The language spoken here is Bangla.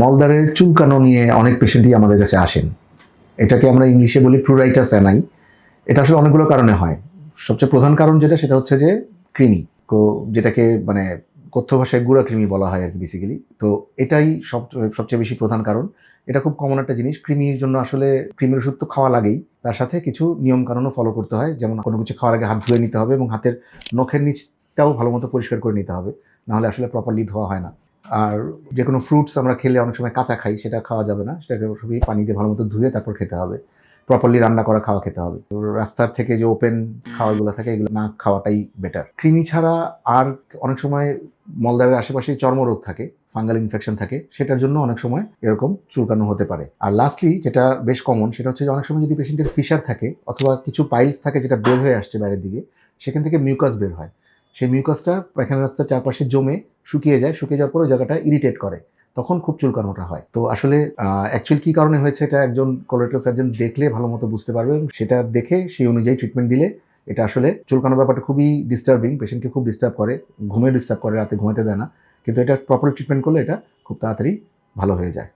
মলদারের চুলকানো নিয়ে অনেক পেশেন্টই আমাদের কাছে আসেন। এটাকে আমরা ইংলিশে বলি প্লুরাইটাস অ্যানাই এটা আসলে অনেকগুলো কারণে হয়। সবচেয়ে প্রধান কারণ যেটা, সেটা হচ্ছে যে কৃমি। তো যেটাকে মানে কথ্য ভাষায় গুঁড়া কৃমি বলা হয় আর কি বেসিক্যালি তো এটাই সব, সবচেয়ে বেশি প্রধান কারণ। এটা খুব কমন একটা জিনিস। কৃমির জন্য আসলে কৃমির ওষুধ তো খাওয়া লাগেই। তার সাথে কিছু নিয়মকানুনও ফলো করতে হয়। যেমন কোনো কিছু খাওয়ার আগে হাত ধুয়ে নিতে হবে এবং হাতের নখের নিচটাও ভালো মতো পরিষ্কার করে নিতে হবে। নাহলে আসলে প্রপারলি ধোয়া হয় না। আর যে কোনো ফ্রুটস আমরা খেলে অনেক সময় কাঁচা খাই, সেটা খাওয়া যাবে না। সেটাকে সবই পানি দিয়ে ভালো মতো ধুয়ে তারপর খেতে হবে। প্রপারলি রান্না করা খাওয়া খেতে হবে। রাস্তার থেকে যে ওপেন খাওয়াগুলো থাকে, এগুলো না খাওয়াটাই বেটার কৃমি ছাড়া আর অনেক সময় মলদারের আশেপাশে চর্মরোগ থাকে ফাঙ্গাল ইনফেকশন থাকে, সেটার জন্য অনেক সময় এরকম চুলকানো হতে পারে। আর লাস্টলি যেটা বেশ কমন সেটা হচ্ছে যে অনেক সময় যদি পেশেন্টের ফিশার থাকে, অথবা কিছু পাইলস থাকে যেটা বের হয়ে আসছে বাইরের দিকে, সেখান থেকে মিউকাস বের হয়। সেই মিউকাসটা পায়খানা রাস্তার চারপাশে জমে শুকিয়ে যায়, শুকিয়ে যাওয়ার পরে জায়গাটা ইরিটেট করে। তখন খুব চুলকানোটা হয়। তো আসলে অ্যাকচুয়াল কী কারণে হয়েছে এটা একজন কোলোরেক্টাল সার্জন দেখলে ভালো মতো বুঝতে পারবে সেটা দেখে সেই অনুযায়ী ট্রিটমেন্ট দিলে এটা আসলে চুলকানোর ব্যাপারটা খুবই ডিস্টার্বিং পেশেন্টকে খুব ডিস্টার্ব করে, ঘুমে ডিস্টার্ব করে, রাতে ঘুমাতে দেয় না। কিন্তু এটা প্রপার ট্রিটমেন্ট করলে এটা খুব তাড়াতাড়ি ভালো হয়ে যায়।